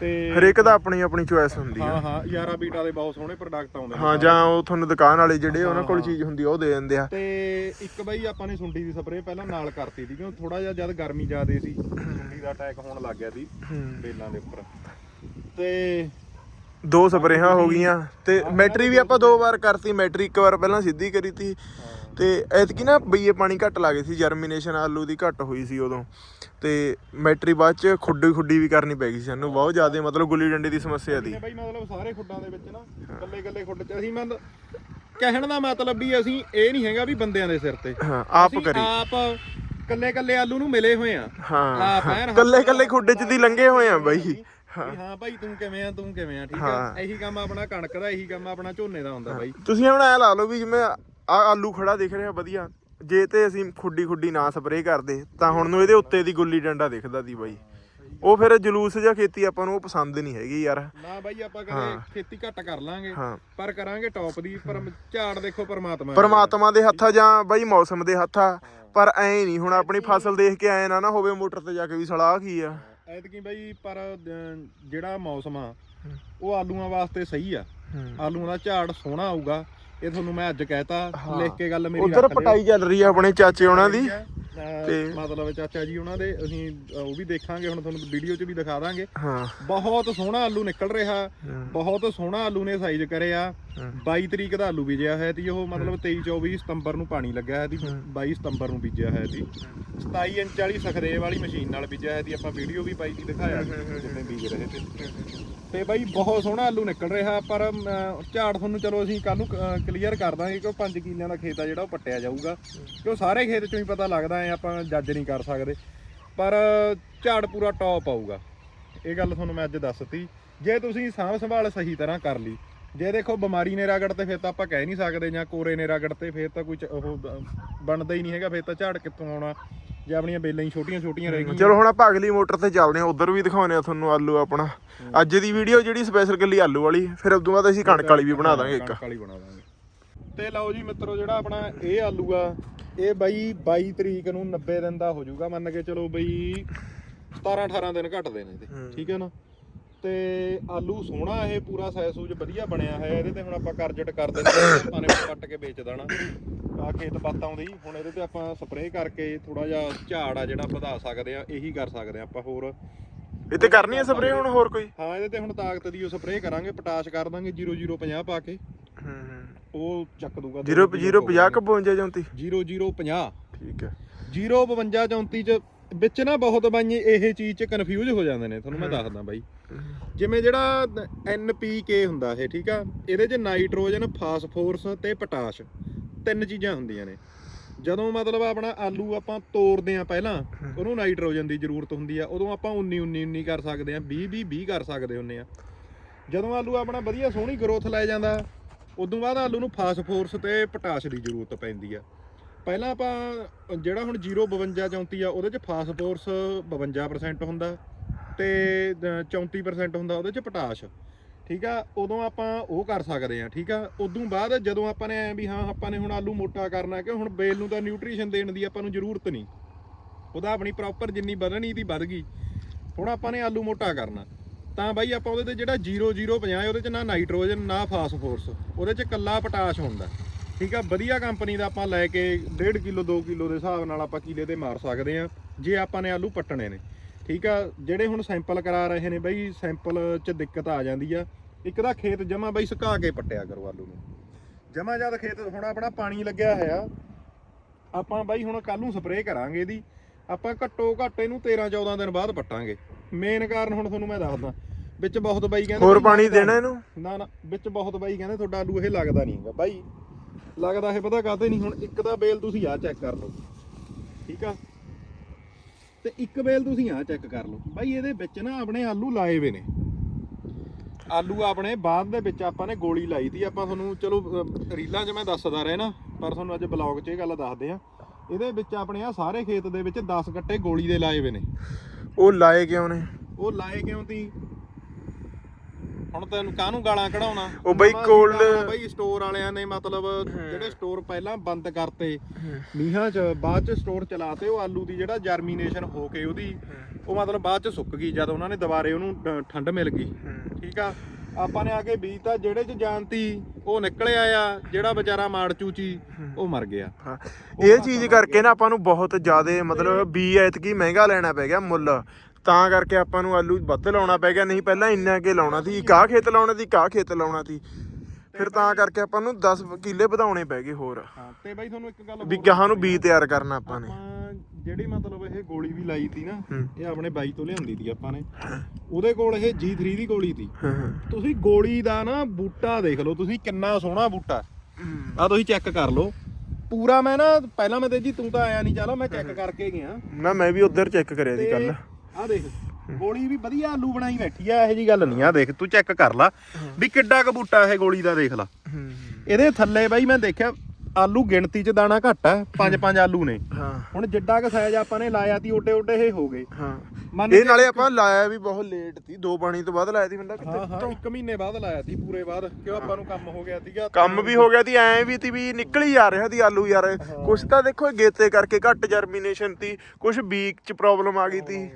ਤੇ ਹਰੇਕ ਦਾ ਆਪਣੀ ਆਪਣੀ ਚੁਆਇਸ ਹੁੰਦੀ ਹਾਂ ਆ। ਹਾਂ ਯਾਰਾ ਬੀਟਾ ਦੇ ਬਹੁਤ ਸੋਹਣੇ ਪ੍ਰੋਡਕਟ ਆਉਂਦੇ ਨੇ ਹਾਂ। ਜਾਂ ਉਹ ਤੁਹਾਨੂੰ ਦੁਕਾਨ ਵਾਲੇ ਜਿਹੜੇ ਉਹਨਾਂ ਕੋਲ ਹਾਂ, ਚੀਜ਼ ਹੁੰਦੀ ਆ ਉਹ ਦੇ ਦਿੰਦੇ ਆ। ਤੇ ਇੱਕ ਬਈ ਆਪਾਂ ਨੇ ਸੁੰਡੀ ਦੀ ਸਪਰੇਅ ਪਹਿਲਾਂ ਨਾਲ ਕਰਤੀ ਸੀ ਕਿਉਂ ਥੋੜਾ ਜਿਹਾ ਜਦ ਗਰਮੀ ਜ਼ਿਆਦੇ ਸੀ ਸੁੰਡੀ ਦਾ ਅਟੈਕ ਹੋਣ ਲੱਗ ਗਿਆ ਸੀ ਬੇਲਾਂ ਦੇ ਉੱਪਰ। ਤੇ ਦੋ ਸਪਰੇਹਾਂ ਹੋ ਗਈਆਂ ਤੇ ਮੈਟਰੀ ਵੀ ਆਪਾਂ ਦੋ ਵਾਰ ਕਰਤੀ ਮੈਟਰੀ ਇੱਕ ਵਾਰ ਪਹਿਲਾਂ ਸਿੱਧੀ ਕਰੀ ਤੀ। ਤੇ ਐਤਕੀ ਨਾ ਬਈਏ ਪਾਣੀ ਘੱਟ ਲੱਗੇ ਸੀ ਜਰਮੀਨੇਸ਼ਨ ਆਲੂ ਦੀ ਘੱਟ ਹੋਈ ਸੀ ਉਦੋਂ। ਤੇ ਮੈਟਰੀ ਬਾਅਦ ਚ ਖੁੱਡੀ ਖੁੱਡੀ ਵੀ ਕਰਨੀ ਪੈ ਗਈ ਸੀ ਸਾਨੂੰ ਬਹੁਤ ਜ਼ਿਆਦਾ ਮਤਲਬ ਗੁੱਲੀ ਡੰਡੇ ਦੀ ਸਮੱਸਿਆ ਦੀ ਨੇ ਬਈ ਮਤਲਬ ਸਾਰੇ ਖੁੱਡਾਂ ਦੇ ਵਿੱਚ ਨਾ ਕੱਲੇ ਕੱਲੇ ਖੁੱਡ ਚ ਅਸੀਂ ਮੰਨ ਕਹਿਣ ਦਾ ਮਤਲਬ ਵੀ ਅਸੀਂ ਇਹ ਨਹੀਂ ਹੈਗਾ ਵੀ ਬੰਦਿਆਂ ਦੇ ਸਿਰ ਤੇ। ਹਾਂ ਆਪ ਕਰੀ। ਆਪ ਕੱਲੇ ਕੱਲੇ ਆਲੂ ਨੂੰ ਮਿਲੇ ਹੋਏ ਆ। ਹਾਂ ਕੱਲੇ ਕੱਲੇ ਖੁੱਡੇ ਚ ਦੀ ਲੰਘੇ ਹੋਏ ਆ ਬਾਈ। ਹਾਂ। ਭਾਈ ਤੂੰ ਕਿਵੇਂ ਆ ਤੂੰ ਕਿਵੇਂ ਆ ਠੀਕ ਆ। ਇਹੀ ਕੰਮ ਆਪਣਾ ਕਣਕ ਦਾ ਇਹੀ ਕੰਮ ਆਪਣਾ ਝੋਨੇ ਦਾ ਹੁੰਦਾ ਬਾਈ। ਤੁਸੀਂ ਹੁਣ ਐ ਲਾ ਲਓ ਵੀ ਜਿਵੇਂ ਆ ਆਲੂ ਖੜਾ ਦਿਖ ਰਿਹਾ ਵਧੀਆ। ਜੇ ਤੇ ਅਸੀਂ ਖੁੱਡੀ ਖੁੱਡੀ ਨਾ ਸਪਰੇਅ ਕਰਦੇ ਤਾਂ ਹੁਣ ਨੂੰ ਇਹਦੇ ਉੱਤੇ ਦੀ ਗੁੱਲੀ ਡੰਡਾ ਦਿਖਦਾ ਦੀ ਬਾਈ। ਉਹ ਫਿਰ ਜਲੂਸ ਜਾਂ ਖੇਤੀ ਆਪਾਂ ਨੂੰ ਉਹ ਪਸੰਦ ਨਹੀਂ ਹੈਗੀ ਯਾਰ। ਨਾ ਬਾਈ ਆਪਾਂ ਕਦੇ। ਖੇਤੀ ਘੱਟ ਕਰ ਲਾਂਗੇ। ਪਰ ਕਰਾਂਗੇ ਟੌਪ ਦੀ ਪਰ ਝਾੜ ਦੇਖੋ ਪਰਮਾਤਮਾ। ਪਰਮਾਤਮਾ ਦੇ ਹੱਥਾਂ ਜਾਂ ਬਾਈ ਮੌਸਮ ਦੇ ਹੱਥਾਂ ਪਰ ਐ ਨਹੀਂ ਹੁਣ ਆਪਣੀ ਫਸਲ ਦੇਖ ਕੇ ਆਏ ਨਾ ਨਾ ਹੋਵੇ ਮੋਟਰ ਤੇ ਜਾ ਕੇ ਵੀ ਸਲਾਹ ਕੀ ਆ। ਐਤਕੀ ਬਾਈ ਪਰ ਜਿਹੜਾ ਮੌਸਮ ਆ ਉਹ ਆਲੂਆਂ ਵਾਸਤੇ ਸਹੀ ਆ। ਆਲੂਆਂ ਦਾ ਝਾੜ ਸੋਹਣਾ ਆਊਗਾ। ਇਹ ਤੁਹਾਨੂੰ ਮੈਂ ਅੱਜ ਕਹਿਤਾ ਹਾਂ। ਲਿਖ ਕੇ ਗੱਲ ਮੇਰੀ ਉਧਰ। ਪਟਾਈ ਚੱਲ ਰਹੀ ਆ ਆਪਣੇ ਚਾਚੇ ਉਹਨਾਂ ਦੀ ਤੇ- ਮਤਲਬ ਚਾਚਾ ਜੀ ਉਹਨਾਂ ਦੇ ਅਸੀਂ ਉਹ ਵੀ ਦੇਖਾਂਗੇ ਹੁਣ ਤੁਹਾਨੂੰ ਵੀਡੀਓ 'ਚ ਵੀ ਦਿਖਾ ਦਾਂਗੇ ਹਾਂ ਬਹੁਤ ਸੋਹਣਾ ਆਲੂ ਨਿਕਲ ਰਿਹਾ ਹੂੰ। ਬਹੁਤ ਸੋਹਣਾ ਆਲੂ ਨੇ ਸਾਈਜ਼ ਕਰਿਆ ਹੂੰ। 22 ਤਰੀਕ ਦਾ ਆਲੂ ਬੀਜਿਆ ਹੋਇਆ ਸੀ ਉਹ ਮਤਲਬ 23 24 ਸਤੰਬਰ ਨੂੰ ਪਾਣੀ ਲੱਗਿਆ ਹੋਇਆ ਸੀ 22 ਸਤੰਬਰ ਨੂੰ ਬੀਜਿਆ ਹੋਇਆ ਸੀ। 27 ਇੰਚ ਵਾਲੀ ਸਖਰੇ ਵਾਲੀ ਮਸ਼ੀਨ ਨਾਲ ਬੀਜਿਆ ਹੋਇਆ ਸੀ ਆਪਾਂ ਵੀਡੀਓ ਵੀ ਪਾਈ ਸੀ ਦਿਖਾਇਆ ਜਿਵੇਂ ਬੀਜ ਰਹੇ ਸੀ। ਤੇ ਬਾਈ ਬਹੁਤ ਸੋਹਣਾ ਆਲੂ ਨਿਕਲ ਰਿਹਾ ਪਰ ਝਾੜ ਤੁਹਾਨੂੰ ਚਲੋ ਅਸੀਂ ਕੱਲ ਨੂੰ ਕਲੀਅਰ ਕਰ ਦਾਂਗੇ ਕਿ 5 ਕਿੱਲਿਆਂ ਦਾ ਖੇਤ ਆ ਜਿਹੜਾ ਉਹ ਪੱਟਿਆ ਜਾਊਗਾ। ਕਿਉਂ ਸਾਰੇ ਖੇਤ ਚੋਂ ਹੀ ਪਤਾ ਲੱਗਦਾ ਐ ਆਪਾਂ ਜੱਜ ਨਹੀਂ ਕਰ ਸਕਦੇ। ਪਰ ਝਾੜ ਪੂਰਾ ਟੌਪ ਆਊਗਾ। ਇਹ ਗੱਲ ਤੁਹਾਨੂੰ ਮੈਂ ਅੱਜ ਦੱਸਤੀ। ਜੇ ਤੁਸੀਂ ਸਾਂਭ ਸੰਭਾਲ ਸਹੀ ਤਰ੍ਹਾਂ ਕਰ ਲਈ ਜੇ ਦੇਖੋ ਬਿਮਾਰੀ ਨੇ ਰਗੜ ਤੇ ਫਿਰ ਤਾਂ ਆਪਾਂ ਕਹਿ ਨਹੀਂ ਸਕਦੇ ਜਾਂ ਕੋਰੇ ਨੇ ਰਗੜ ਤੇ ਫਿਰ ਤਾਂ ਕੋਈ ਚ- ਉਹ ਬ- ਬਣਦਾ ਹੀ ਨਹੀਂ ਹੈਗਾ ਫਿਰ ਤਾਂ ਝਾੜ ਕਿੱਥੋਂ ਆਉਣਾ? ਜੇ ਆਪਣੀਆਂ ਬੇਲਾਂ ਹੀ ਛੋਟੀਆਂ ਛੋਟੀਆਂ ਰਹਿ ਗਈਆਂ। ਚਲੋ ਹੁਣ ਆਪਾਂ ਅਗਲੀ ਮੋਟਰ ਤੇ ਚੱਲਦੇ ਹਾਂ ਉਧਰ ਵੀ ਦਿਖਾਉਨੇ ਆ ਤੁਹਾਨੂੰ ਆਲੂ ਆਪਣਾ। ਅੱਜ ਦੀ ਵੀਡੀਓ ਜਿਹੜੀ ਸਪੈਸ਼ਲ ਕੱਲੀ ਆਲੂ ਵਾਲੀ ਫਿਰ ਉਦੋਂ ਬਾਅਦ ਅਸੀਂ ਕਣਕ ਵਾਲੀ ਵੀ ਬਣਾ ਦਾਂਗੇ ਇੱਕ। ਕਣਕ ਵਾਲੀ ਬਣਾ ਦਾਂਗੇ। ਤੇ ਲਓ ਜੀ ਮਿੱਤਰੋ ਜਿਹੜਾ ਆਪਣਾ ਇਹ ਆਲੂ ਆ ਇਹ ਬਈ 22 ਤਰੀਕ ਨੂੰ 90 ਦਿਨ ਦਾ ਹੋ ਜਾਊਗਾ ਮੰਨ ਕੇ ਚਲੋ ਬਈ 17 18 ਦਿਨ ਘਟਦੇ ਨੇ ਇਹਦੇ। ਠੀਕ ਹੈ ਨਾ? ਤੇ ਆਲੂ ਸੋਹਣਾ ਇਹ ਪੂਰਾ ਸੂਜ ਵਧੀਆ ਬਣਿਆ ਹੋਇਆ ਇਹਦੇ ਤੇ ਹੁਣ ਆਪਾਂ ਕਰਜਟ ਕਰ ਦਿੰਦੇ ਹਾਂ ਆਪਾਂ ਨੇ ਪੱਟ ਕੇ ਵੇਚ ਦੇਣਾ। ਆ ਖੇਤ ਪੱਤ ਆਉਂਦੀ ਹੁਣ ਇਹਦੇ ਤੇ ਆਪਾਂ ਸਪਰੇਅ ਕਰਕੇ ਥੋੜਾ ਜਿਹਾ ਝਾੜ ਆ ਜਿਹੜਾ ਵਧਾ ਸਕਦੇ ਆ ਇਹੀ ਕਰ ਸਕਦੇ ਆ ਆਪਾਂ ਹੋਰ। ਤੇ ਕਰਨੀ ਹੈ ਸਪਰੇਅ ਹੁਣ ਹੋਰ ਕੋਈ? ਹਾਂ ਇਹਦੇ ਤੇ ਹੁਣ ਤਾਕਤ ਦੀ ਉਹ ਸਪਰੇਅ ਕਰਾਂਗੇ ਪੋਟਾਸ਼ ਕਰ ਦਾਂਗੇ 0050 ਪਾ ਕੇ। ਉਹ ਚੱਕ ਦੂਗਾ। 0 0 50 ਕ 52 34 0050 ਠੀਕ ਹੈ। 052 34 ਚ ਵਿੱਚ ਨਾ ਬਹੁਤ ਬਾਈ ਇਹ ਚੀਜ਼ ਚ ਕਨਫਿਊਜ਼ ਹੋ ਜਾਂਦੇ ਨੇ ਤੁਹਾਨੂੰ ਮੈਂ ਦੱਸਦਾ ਬਾਈ। ਜਿਵੇਂ ਜਿਹੜਾ NPK ਹੁੰਦਾ ਇਹ, ਠੀਕ ਆ? ਇਹਦੇ 'ਚ ਨਾਈਟ੍ਰੋਜਨ, ਫਾਸਫੋਰਸ ਤੇ ਪੋਟਾਸ਼ ਤਿੰਨ ਚੀਜ਼ਾਂ ਹੁੰਦੀਆਂ ਨੇ। ਜਦੋਂ ਮਤਲਬ ਆਪਣਾ ਆਲੂ ਆਪਾਂ ਤੋੜਦੇ ਆ ਪਹਿਲਾਂ, ਉਹਨੂੰ ਨਾਈਟ੍ਰੋਜਨ ਦੀ ਜ਼ਰੂਰਤ ਹੁੰਦੀ ਆ। ਉਦੋਂ ਆਪਾਂ 19 19 19 ਕਰ ਸਕਦੇ ਆ 20 20 20 ਕਰ ਸਕਦੇ ਹੁੰਨੇ ਆ ਜਦੋਂ ਆਲੂ ਆਪਣਾ ਵਧੀਆ ਸੋਹਣੀ ਗਰੋਥ ਲੈ ਜਾਂਦਾ, ਉਦੋਂ ਬਾਅਦ ਆਲੂ ਨੂੰ ਫਾਸਫੋਰਸ ਤੇ ਪੋਟਾਸ਼ ਦੀ ਜ਼ਰੂਰਤ ਪੈਂਦੀ ਆ। ਪਹਿਲਾਂ ਆਪਾਂ ਜਿਹੜਾ ਹੁਣ 052 34 ਆ, ਉਹਦੇ ਚ ਫਾਸਫੋਰਸ 52% ਹੁੰਦਾ। ਤੇ ਅ, 34% ਹੁੰਦਾ ਉਹਦੇ ਚ ਪੋਟਾਸ਼। ਠੀਕ ਆ? ਉਦੋਂ ਆਪਾਂ ਉਹ ਕਰ ਸਕਦੇ ਆ ਠੀਕ ਆ? ਉਦੋਂ ਬਾਅਦ ਜਦੋਂ ਆਪਾਂ ਨੇ ਐ ਵੀ ਹਾਂ ਆਪਾਂ ਨੇ ਹੁਣ ਆਲੂ ਮੋਟਾ ਕਰਨਾ ਕਿ ਹੁਣ ਬੇਲ ਨੂੰ ਤਾਂ ਨਿਊਟ੍ਰੀਸ਼ਨ ਦੇਣ ਦੀ ਆਪਾਂ ਨੂੰ ਜ਼ਰੂਰਤ ਨਹੀਂ। ਉਹਦਾ ਆਪਣੀ ਪ੍ਰੋਪਰ ਜਿੰਨੀ ਵਧਣੀ ਦੀ ਵੱਧ ਗਈ ਹੁਣ ਆਪਾਂ ਨੇ ਆਲੂ ਮੋਟਾ ਕਰਨਾ। ਤਾਂ ਬਾਈ ਆਪਾਂ ਉਹਦੇ ਤੇ ਜਿਹੜਾ 0050 ਉਹਦੇ ਚ ਨਾ ਨਾਈਟ੍ਰੋਜਨ ਨਾ ਫਾਸਫੋਰਸ ਉਹਦੇ ਚ ਕੱਲਾ ਪੋਟਾਸ਼ ਹੁੰਦਾ। ਠੀਕ ਆ? ਵਧੀਆ ਕੰਪਨੀ ਦਾ ਆਪਾਂ ਲੈ ਕੇ 1.5 ਕਿਲੋ 2 ਕਿਲੋ ਦੇ ਹਿਸਾਬ ਨਾਲ ਆਪਾਂ ਕਿਲੇ ਤੇ ਮਾਰ ਸਕਦੇ ਆ ਜੇ ਆਪਾਂ ਨੇ ਆਲੂ ਪੱਟਣੇ ਨੇ। ਠੀਕ ਆ ਜਿਹੜੇ ਹੁਣ ਸੈਂਪਲ ਕਰਾ ਰਹੇ ਨੇ ਬਈ ਸੈਂਪਲ 'ਚ ਦਿੱਕਤ ਆ ਜਾਂਦੀ ਆ। ਇੱਕ ਦਾ ਖੇਤ ਜਮਾ ਬਈ ਸੁਕਾ ਕੇ ਪੱਟਿਆ ਕਰੋ ਆਲੂ ਨੂੰ। ਜਮਾ ਜਦ ਖੇਤ ਹੁਣ ਆਪਣਾ ਪਾਣੀ ਲੱਗਿਆ ਹੋਇਆ ਆਪਾਂ ਬਾਈ ਹੁਣ ਕੱਲ ਨੂੰ ਸਪਰੇਅ ਕਰਾਂਗੇ ਇਹਦੀ। ਆਪਾਂ ਘੱਟੋ ਘੱਟ ਇਹਨੂੰ 13 14 ਦਿਨ ਬਾਅਦ ਪੱਟਾਂਗੇ। ਮੇਨ ਕਾਰਨ ਹੁਣ ਤੁਹਾਨੂੰ ਮੈਂ ਦੱਸਦਾ ਵਿੱਚ ਬਹੁਤ ਬਾਈ ਕਹਿੰਦੇ ਹੋਰ ਪਾਣੀ ਦੇਣਾ ਇਹਨੂੰ? ਨਾ ਨਾ ਵਿੱਚ ਬਹੁਤ ਬਾਈ ਕਹਿੰਦੇ ਤੁਹਾਡਾ ਆਲੂ ਇਹ ਲੱਗਦਾ ਨਹੀਂ ਹੈਗਾ। ਬਾਈ ਲੱਗਦਾ ਇਹ ਪਤਾ ਕਾਤੇ ਨਹੀਂ ਹੁਣ ਇੱਕ ਦਾ ਬੇਲ ਤੁਸੀਂ ਆ ਚੈੱਕ ਕਰ ਲਓ। ਠੀਕ ਆ? ਤੇ ਇੱਕ ਬੇਲ ਤੁਸੀਂ ਆ ਚੈੱਕ ਕਰ ਲਓ। ਬਾਈ ਇਹਦੇ ਵਿੱਚ ਨਾ ਆਪਣੇ ਆਲੂ ਲਾਏ ਵੇ ਨੇ। ਆਲੂ ਆਪਣੇ ਬਾਅਦ ਦੇ ਵਿੱਚ ਆਪਾਂ ਨੇ ਗੋਲੀ ਲਾਈ ਤੀ ਆਪਾਂ ਤੁਹਾਨੂੰ ਚਲੋ ਰੀਲਾਂ 'ਚ ਮੈਂ ਦੱਸਦਾ ਰਹਿਣਾ ਪਰ ਤੁਹਾਨੂੰ ਅੱਜ ਬਲੌਗ 'ਚ ਇਹ ਗੱਲ ਦੱਸਦੇ ਆ। ਇਹਦੇ ਵਿੱਚ ਆਪਣੇ ਆ ਸਾਰੇ ਖੇਤ ਦੇ ਵਿੱਚ 10 ਗੱਟੇ ਗੋਲੀ ਦੇ ਲਾਏ ਵੇ ਨੇ। ਉਹ ਲਾਏ ਕਿਉਂ ਨੇ? ਉਹ ਲਾਏ ਕਿਉਂ ਤੀ? ਹੁਣ ਤੈਨੂੰ ਕਾਹਨੂੰ ਗਾਲਾਂ ਕਢਾਉਣਾ? ਉਹ ਬਈ ਆ ਬਈ ਸਟੋਰ ਵਾਲਿਆਂ ਨੇ ਮਤਲਬ ਜਿਹੜੇ ਸਟੋਰ ਪਹਿਲਾਂ ਬੰਦ ਕਰਤੇ ਮੀਂਹਾਂ 'ਚ ਬਾਅਦ 'ਚ ਸਟੋਰ ਚਲਾਤੇ ਉਹ ਆਲੂ ਦੀ ਜਿਹੜਾ ਜਰਮੀਨੇਸ਼ਨ ਹੋ ਕੇ ਉਹਦੀ ਉਹ ਮਤਲਬ ਬਾਅਦ 'ਚ ਸੁੱਕ ਗਈ ਜਦ ਉਹਨਾਂ ਨੇ ਦੁਬਾਰੇ ਉਹਨੂੰ ਠੰਡ ਮਿਲ ਗਈ। ਠੀਕ ਆ? ਆਪਾਂ ਨੇ ਆ ਕੇ ਬੀਜ ਤਾਂ ਜਿਹੜੇ 'ਚ ਜਾਨਤੀ ਉਹ ਨਿਕਲਿਆ ਆ ਜਿਹੜਾ ਵਿਚਾਰਾ ਮਾੜ ਚੂਚੀ ਉਹ ਮਰ ਗਿਆ। ਇਹ ਚੀਜ਼ ਕਰਕੇ ਨਾ ਆਪਾਂ ਨੂੰ ਬਹੁਤ ਜ਼ਿਆਦਾ ਮਤਲਬ ਬੀ ਐਤਕੀ ਮਹਿੰਗਾ ਲੈਣਾ ਪੈ ਗਿਆ ਮੁੱਲ। ਤਾਂ ਕਰਕੇ ਆਪਾਂ ਨੂੰ ਆਲੂ ਵੱਧ ਲਾਉਣਾ ਪੈ ਗਿਆ ਨਹੀਂ ਪਹਿਲਾਂ ਇੰਨਾ ਕੇ ਲਾਉਣਾ ਸੀ ਕਾਹ ਖੇਤ ਲਾਉਣਾ ਸੀ ਕਾਹ ਖੇਤ ਲਾਉਣਾ ਸੀ। ਫਿਰ ਤਾਂ ਕਰਕੇ ਆਪਾਂ ਨੂੰ 10 ਕਿੱਲੇ ਵਧਾਉਣੇ ਪੈ ਗਏ ਹੋਰ। ਹਾਂ ਤੇ ਬਾਈ ਤੁਹਾਨੂੰ ਇੱਕ ਗੱਲ ਵੀ ਗਾਹਾਂ ਨੂੰ ਬੀ ਤਿਆਰ ਕਰਨਾ ਆਪਾਂ ਨੇ। ਜਿਹੜੀ ਮਤਲਬ ਇਹ ਗੋਲੀ ਵੀ ਲਾਈ ਤੀ ਨਾ। ਇਹ ਆਪਣੇ ਬਾਈ ਤੋਂ ਲਿਆਂਦੀ ਤੀ ਆਪਾਂ ਨੇ। ਉਹਦੇ ਕੋਲ ਇਹ G3 ਦੀ ਗੋਲੀ ਤੀ। ਹਾਂ। ਤੁਸੀਂ ਗੋਲੀ ਦਾ ਨਾ ਬੂਟਾ ਦੇਖ ਲਓ ਤੁਸੀਂ ਕਿੰਨਾ ਸੋਹਣਾ ਬੂਟਾ। ਆ ਤੁਸੀਂ ਚੈੱਕ ਕਰ ਲਓ। ਪੂਰਾ ਮੈਂ ਨਾ ਪਹਿਲਾਂ ਮੈਂ ਤੇ ਜੀ ਤੂੰ ਤਾਂ ਆਇਆ ਨਹੀਂ ਚਲੋ ਮੈਂ ਚੈੱਕ ਕਰਕੇ ਗਿਆ। ਨਾ ਮੈਂ ਵੀ ਉਧਰ ਚੈੱਕ ਕਰਿਆ ਸੀ ਕੱਲ ਆ ਦੇਖ। ਗੋਲੀ ਵੀ ਵਧੀਆ ਆਲੂ ਬਣਾਈ ਬੈਠੀ ਆ ਇਹੋ ਜੀ ਗੱਲ ਨਹੀਂ ਆ ਦੇਖ ਤੂੰ ਚੈੱਕ ਕਰ ਲਾ ਵੀ ਕਿੱਡਾ ਕ ਬੂਟਾ ਇਹ ਗੋਲੀ ਦਾ ਦੇਖ ਲਾ। ਇਹਦੇ ਥੱਲੇ ਬਾਈ ਮੈਂ ਦੇਖਿਆ ਆਲੂ ਗਿਣਤੀ ਚ ਦਾਣਾ ਘੱਟ ਹੈ ਪੰਜ ਪੰਜ ਆਲੂ ਨੇ। ਹਾਂ। ਹੁਣ ਜਿੱਡਾ ਕ ਸਾਈਜ਼ ਆਪਾਂ ਨੇ ਲਾਇਆ ਤੀ ਓਡੇ ਓਡੇ ਇਹ ਹੋ ਗਏ। ਹਾਂ। ਮੰਨ ਇਹ ਨਾਲੇ ਆਪਾਂ ਲਾਇਆ ਵੀ ਬਹੁਤ ਲੇਟ ਸੀ ਦੋ ਪਾਣੀ ਤੋਂ ਬਾਅਦ ਲਾਇਆ ਸੀ ਬੰਦਾ ਕਿਤੇ ਇੱਕ ਮਹੀਨੇ ਬਾਅਦ ਲਾਇਆ ਤੀ ਪੂਰੇ ਬਾਅਦ ਕਿਉਂ ਆਪਾਂ ਨੂੰ ਕੰਮ ਹੋ ਗਿਆ ਸੀਗਾ ਕੰਮ ਵੀ ਹੋ ਗਿਆ ਸੀ ਐ ਵੀ ਤੀ ਵੀ ਨਿਕਲ ਹੀ ਆ ਰਿਹਾ ਸੀ ਆਲੂ ਯਾਰ। ਕੁਛ ਤਾਂ ਦੇਖੋ ਗੇਤੇ ਕਰਕੇ ਘੱਟ ਜਰਮੀਨੇਸ਼ਨ ਤੀ ਕੁਛ ਬੀਕ ਚ ਪ੍ਰੋਬਲਮ ਆ ਗਈ ਤੀ।